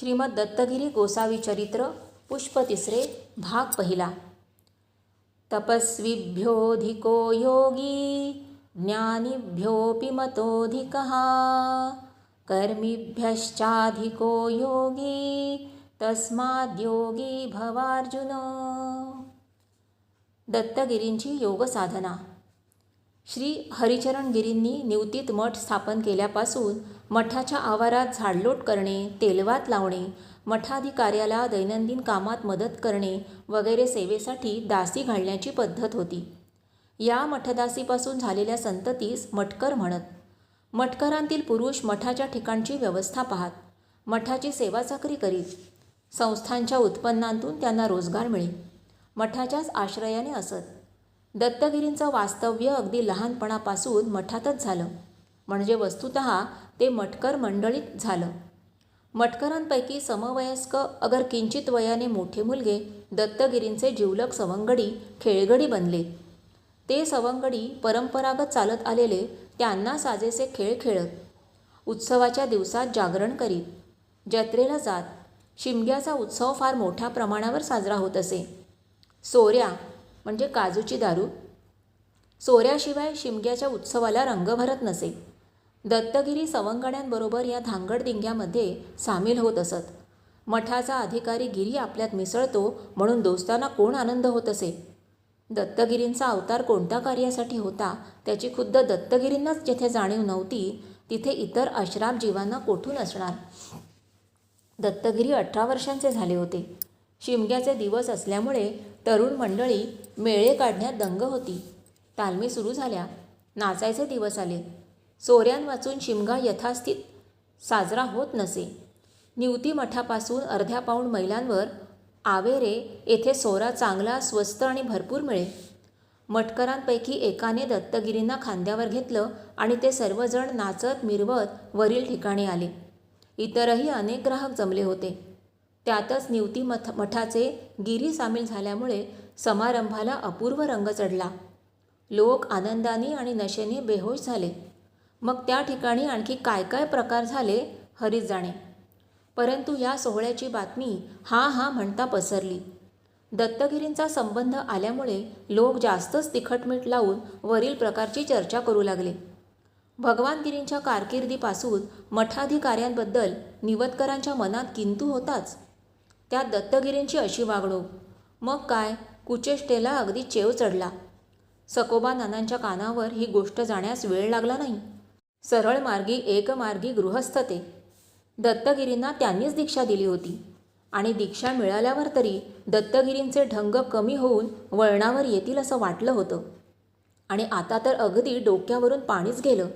श्रीमद दत्तगिरी गोसावी चरित्र पुष्प तिसरे भाग पहिला. तपस्विभ्योऽधिको योगी ज्ञानिभ्योऽपि मतोऽधिकः. कर्मिभ्यश्चाधिको योगी तस्माद्योगी भवार्जुन. दत्तगिरींची योगसाधना श्री हरिचरणगिरींनी निवतीत मठ स्थापन केल्यापासून मठाच्या आवारात झाडलोट करणे तेलवात लावणे मठाधिकाऱ्याला दैनंदिन कामात मदत करणे वगैरे सेवेसाठी दासी घालण्याची पद्धत होती. या मठदासीपासून झालेल्या संततीस मटकर म्हणत मटकरांतील पुरुष मठाच्या ठिकाणची व्यवस्था पाहत मठाची सेवा चाकरी करीत संस्थांच्या उत्पन्नातून त्यांना रोजगार मिळे. मठाच्याच आश्रयाने असत. दत्तगिरींचं वास्तव्य अगदी लहानपणापासून मठातच झालं. म्हणजे वस्तुत ते मटकर मंडळीत झालं. मटकरांपैकी समवयस्क अगर किंचित वयाने मोठे मुलगे दत्तगिरींचे जिवलक सवंगडी खेळगडी बनले. ते सवंगडी परंपरागत चालत आलेले त्यांना साजेसे खेळ खेळत उत्सवाच्या दिवसात जागरण करीत. जत्रेला जात शिमग्याचा उत्सव फार मोठ्या प्रमाणावर साजरा होत असे. सोऱ्या म्हणजे काजूची दारू. सोऱ्याशिवाय शिमग्याच्या उत्सवाला रंग भरत नसे. दत्तगिरी सवंगड्यांबरोबर या धांगडदिंग्यामध्ये सामील होत असत. मठाचा अधिकारी गिरी आपल्यात मिसळतो म्हणून दोस्तांना कोण आनंद होत असे? दत्तगिरींचा अवतार कोणत्या कार्यासाठी होता? त्याची खुद्द दत्तगिरींनाच जिथे जाणीव नव्हती तिथे इतर अश्राप जीवांना कोठून असणार? दत्तगिरी अठरा वर्षांचे झाले होते. शिमग्याचे दिवस असल्यामुळे तरुण मंडळी मेळे काढण्यात दंग होती. तालमी सुरू झाल्या. नाचायचे दिवस आले. सोऱ्यान वाचून शिमगा यथास्थित साजरा होत नसे. निवती मठापासून अर्ध्या पाऊण मैलांवर आवेरे येथे सोरा चांगला स्वस्त आणि भरपूर मिळे. मटकरांपैकी एकाने दत्तगिरींना खांद्यावर घेतलं आणि ते सर्वजण नाचत मिरवत वरील ठिकाणी आले. इतरही अनेक ग्राहक जमले होते. त्यातच निवती मठ मठाचे गिरी सामील झाल्यामुळे समारंभाला अपूर्व रंग चढला. लोक आनंदाने आणि नशेने बेहोश झाले. मग त्या ठिकाणी आणखी काय काय प्रकार झाले हरीच जाणे. परंतु या सोहळ्याची बातमी हा हा म्हणता पसरली. दत्तगिरींचा संबंध आल्यामुळे लोक जास्तच तिखटमीठ लावून वरील प्रकारची चर्चा करू लागले. भगवानगिरींच्या कारकिर्दीपासून मठाधिकाऱ्यांबद्दल निवतकरांच्या मनात किंतू होताच. त्यात दत्तगिरींची अशी वागणूक मग काय कुचेष्टेला अगदी चेव चढला. सकोबा नानांच्या कानावर ही गोष्ट जाण्यास वेळ लागला नाही. सरळ मार्गी एकमार्गी गृहस्थ ते. दत्तगिरींना त्यांनीच दीक्षा दिली होती. आणि दीक्षा मिळाल्यावर तरी दत्तगिरींचे ढंग कमी होऊन वळणावर येतील असं वाटलं होतं. आणि आता तर अगदी डोक्यावरून पाणीच गेलं.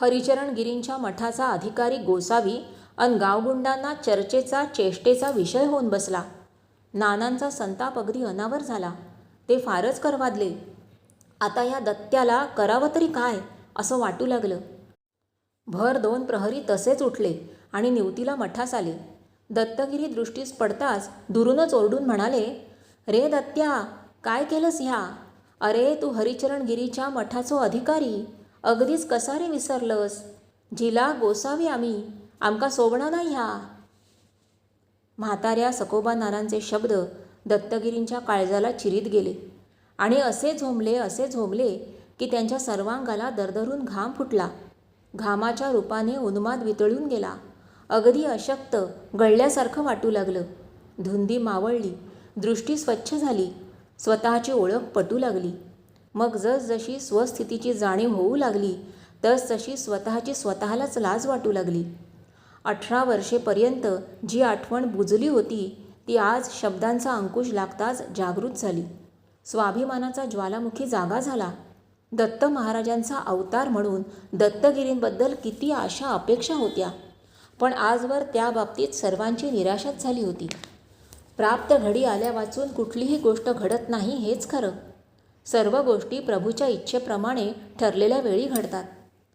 हरिचरणगिरींच्या मठाचा अधिकारी गोसावी अन गावगुंडांना चर्चेचा चेष्टेचा विषय होऊन बसला. नानांचा संताप अगदी अनावर झाला. ते फारच करवादले. आता या दत्त्याला करावं तरी काय असं वाटू लागलं. भर दोन प्रहरी तसेच उठले आणि निवतीला मठास आले. दत्तगिरी दृष्टीस पडताच दुरूनच ओरडून म्हणाले रे दत्त्या काय केलंस ह्या? अरे तू हरिचरणगिरीच्या मठाचो अधिकारी. अगदीच कसा रे विसरलंस? झिला गोसावी आम्ही. आमका सोबणा नाही ह्या म्हाताऱ्या सकोबा नानांचे शब्द दत्तगिरींच्या काळजाला चिरीत गेले. आणि असे झोंबले असे झोंबले की त्यांच्या सर्वांगाला दरदरून घाम फुटला. घामाच्या रूपाने उन्माद वितळून गेला. अगदी अशक्त गळल्यासारखं वाटू लागलं. धुंदी मावळली. दृष्टी स्वच्छ झाली. स्वतःची ओळख पटू लागली. मग जसजशी स्वस्थितीची जाणीव होऊ लागली तसतशी स्वतःची स्वतःलाच लाज वाटू लागली. अठरा वर्षेपर्यंत जी आठवण बुजली होती ती आज शब्दांचा अंकुश लागताच जागृत झाली. स्वाभिमानाचा ज्वालामुखी जागा झाला. दत्त महाराजांचा अवतार म्हणून दत्तगिरींबद्दल किती आशा अपेक्षा होत्या. पण आजवर त्या बाबतीत सर्वांची निराशाच झाली होती. प्राप्त घडी आल्या वाचून कुठलीही गोष्ट घडत नाही हेच खरं. सर्व गोष्टी प्रभूच्या इच्छेप्रमाणे ठरलेल्या वेळी घडतात.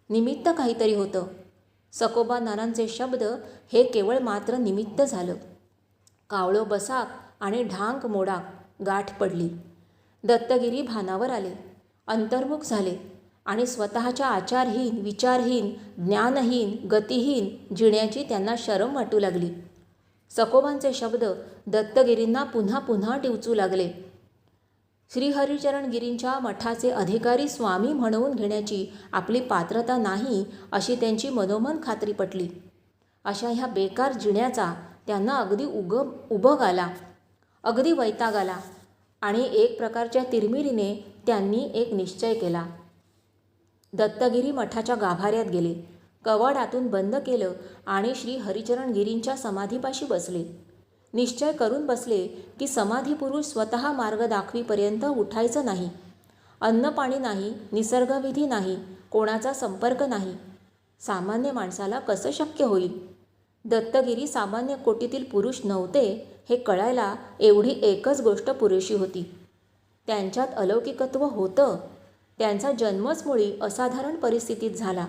निमित्त काहीतरी होतं. सकोबा नानांचे शब्द हे केवळ मात्र निमित्त झालं. कावळो बसाक आणि ढांक मोडाक गाठ पडली. दत्तगिरी भानावर आले. अंतर्मुख झाले. आणि स्वतःच्या आचारहीन विचारहीन ज्ञानहीन गतिहीन जिण्याची त्यांना शरम वाटू लागली. सकोबांचे शब्द दत्तगिरींना पुन्हा पुन्हा टिवचू लागले. श्रीहरिचरणगिरींच्या मठाचे अधिकारी स्वामी म्हणवून घेण्याची आपली पात्रता नाही अशी त्यांची मनोमन खात्री पटली. अशा ह्या बेकार जिण्याचा त्यांना अगदी उग उभग आला. अगदी वैताग आला. आणि एक प्रकारच्या तिरमिरीने त्यांनी एक निश्चय केला. दत्तगिरी मठाच्या गाभाऱ्यात गेले. कवाडातून बंद केलं आणि श्री हरिचरणगिरींच्या समाधीपाशी बसले. निश्चय करून बसले की समाधीपुरुष स्वतः मार्ग दाखवीपर्यंत उठायचं नाही. अन्नपाणी नाही निसर्गविधी नाही कोणाचा संपर्क नाही. सामान्य माणसाला कसं शक्य होईल? दत्तगिरी सामान्य कोटीतील पुरुष नव्हते हे कळायला एवढी एकच गोष्ट पुरेशी होती. त्यांच्यात अलौकिकत्व होतं. त्यांचा जन्मच मुळी असाधारण परिस्थितीत झाला.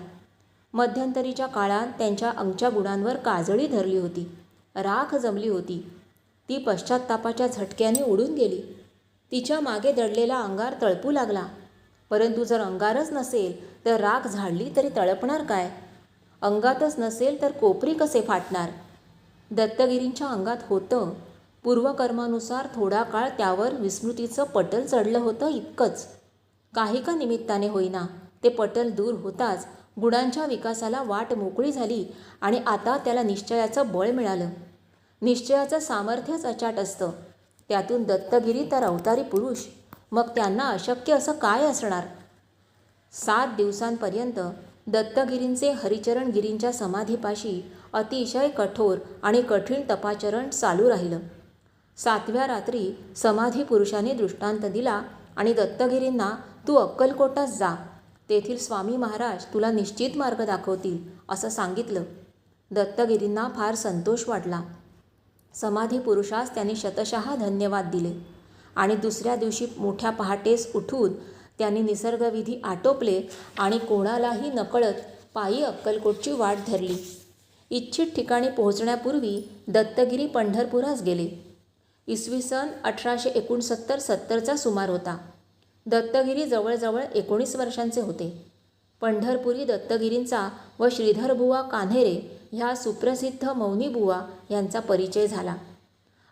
मध्यंतरीच्या काळात त्यांच्या अंगच्या गुणांवर काजळी धरली होती. राख जमली होती. ती पश्चात्तापाच्या झटक्याने उडून गेली. तिच्यामागे दडलेला अंगार तळपू लागला. परंतु जर अंगारच नसेल तर राख झाडली तरी तळपणार काय? अंगातच नसेल तर कोपरी कसे फाटणार? दत्तगिरींच्या अंगात होतं. पूर्वकर्मानुसार थोडा काळ त्यावर विस्मृतीचं पटल चढलं होतं इतकंच. काही का निमित्ताने होईना ते पटल दूर होताच गुणांच्या विकासाला वाट मोकळी झाली आणि आता त्याला निश्चयाचं बळ मिळालं. निश्चयाचं सामर्थ्यच अचाट असतं. त्यातून दत्तगिरी तर अवतारी पुरुष. मग त्यांना अशक्य असं काय असणार? सात दिवसांपर्यंत दत्तगिरींचे हरिचरणगिरींच्या समाधीपाशी अतिशय कठोर आणि कठीण तपाचरण चालू राहिलं. सातव्या रात्री समाधी पुरुषाने दृष्टांत दिला आणि दत्तगिरींना तू अक्कलकोटास जा तेथील स्वामी महाराज तुला निश्चित मार्ग दाखवतील असं सांगितलं. दत्तगिरींना फार संतोष वाटला. समाधी पुरुषास त्यांनी शतशः धन्यवाद दिले आणि दुसऱ्या दिवशी मोठ्या पहाटेस उठून त्यांनी निसर्गविधी आटोपले आणि कोणालाही नकळत पायी अक्कलकोटची वाट धरली. इच्छित ठिकाणी पोहोचण्यापूर्वी दत्तगिरी पंढरपुरास गेले. इसवी सन अठराशे एकोणसत्तर सत्तरचा सुमार होता. दत्तगिरी जवळजवळ एकोणीस वर्षांचे होते. पंढरपुरी दत्तगिरींचा व श्रीधरबुवा कान्हेरे ह्या सुप्रसिद्ध मौनीबुवा यांचा परिचय झाला.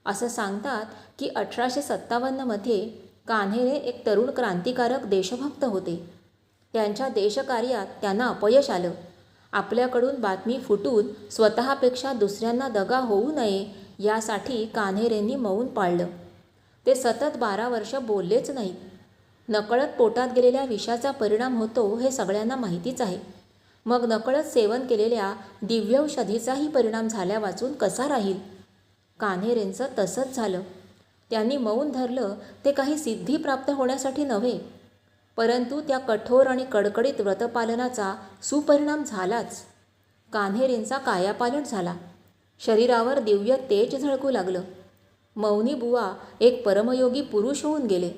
असं सांगतात की अठराशे सत्तावन्नमध्ये कान्हेरे एक तरुण क्रांतिकारक देशभक्त होते. त्यांच्या देशकार्यात त्यांना अपयश आलं. आपल्याकडून बातमी फुटून स्वतःपेक्षा दुसऱ्यांना दगा होऊ नये यासाठी कान्हेरेंनी मौन पाळलं. ते सतत बारा वर्ष बोललेच नाहीत नकळत पोटात गेलेल्या विषाचा परिणाम होतो हे सगळ्यांना माहितीच आहे. मग नकळत सेवन केलेल्या दिव्यौषधीचाही परिणाम झाल्या वाचून कसा राहील? कान्हेरेंचं तसंच झालं. त्यांनी मौन धरलं ते काही सिद्धी प्राप्त होण्यासाठी नव्हे. परंतु त्या कठोर आणि कडकडीत व्रतपालनाचा सुपरिणाम झालाच. कान्हेरेंचा कायापालट झाला. शरीरावर दिव्य तेज झळकू लागलं. मौनी बुवा एक परमयोगी पुरुष होऊन गेले.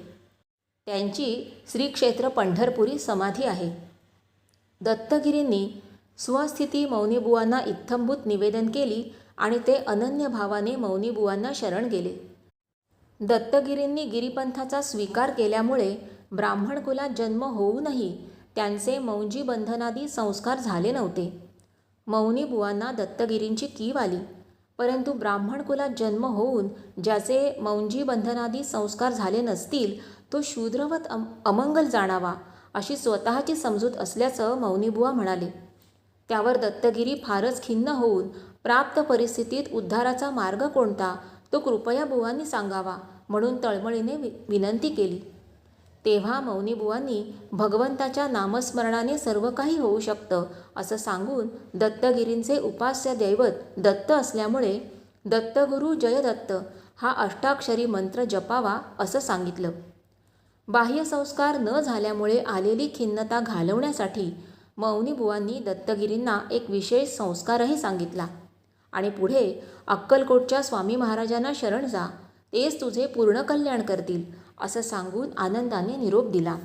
त्यांची श्रीक्षेत्र पंढरपुरी समाधी आहे. दत्तगिरींनी स्वस्थिती मौनीबुवांना इत्थंभूत निवेदन केली आणि ते अनन्य भावाने मौनीबुवांना शरण गेले. दत्तगिरींनी गिरीपंथाचा स्वीकार केल्यामुळे ब्राह्मण कुलात जन्म होऊनही त्यांचे मौंजी बंधनादी संस्कार झाले नव्हते. मौनीबुवांना दत्तगिरींची कीव आली. परंतु ब्राह्मण कुलात जन्म होऊन ज्याचे मौंजी बंधनादी संस्कार झाले नसतील तो शूद्रवत अम अमंगल जाणावा अशी स्वतःची समजूत असल्याचं मौनीबुवा म्हणाले. त्यावर दत्तगिरी फारच खिन्न होऊन प्राप्त परिस्थितीत उद्धाराचा मार्ग कोणता तो कृपया बुवांनी सांगावा म्हणून तळमळीने वि विनंती केली. तेव्हा मौनीबुवांनी भगवंताच्या नामस्मरणाने सर्व काही होऊ शकतं असं सांगून दत्तगिरींचे उपास्य दैवत दत्त असल्यामुळे दत्तगुरु जयदत्त हा अष्टाक्षरी मंत्र जपावा असं सांगितलं. बाह्य संस्कार न झाल्यामुळे आलेली खिन्नता घालवण्यासाठी मौनीबुवांनी दत्तगिरींना एक विशेष संस्कारही सांगितला. आणि पुढे अक्कलकोटच्या स्वामी महाराजांना शरण जा तेच तुझे पूर्ण कल्याण करतील असं सांगून आनंदाने निरोप दिला.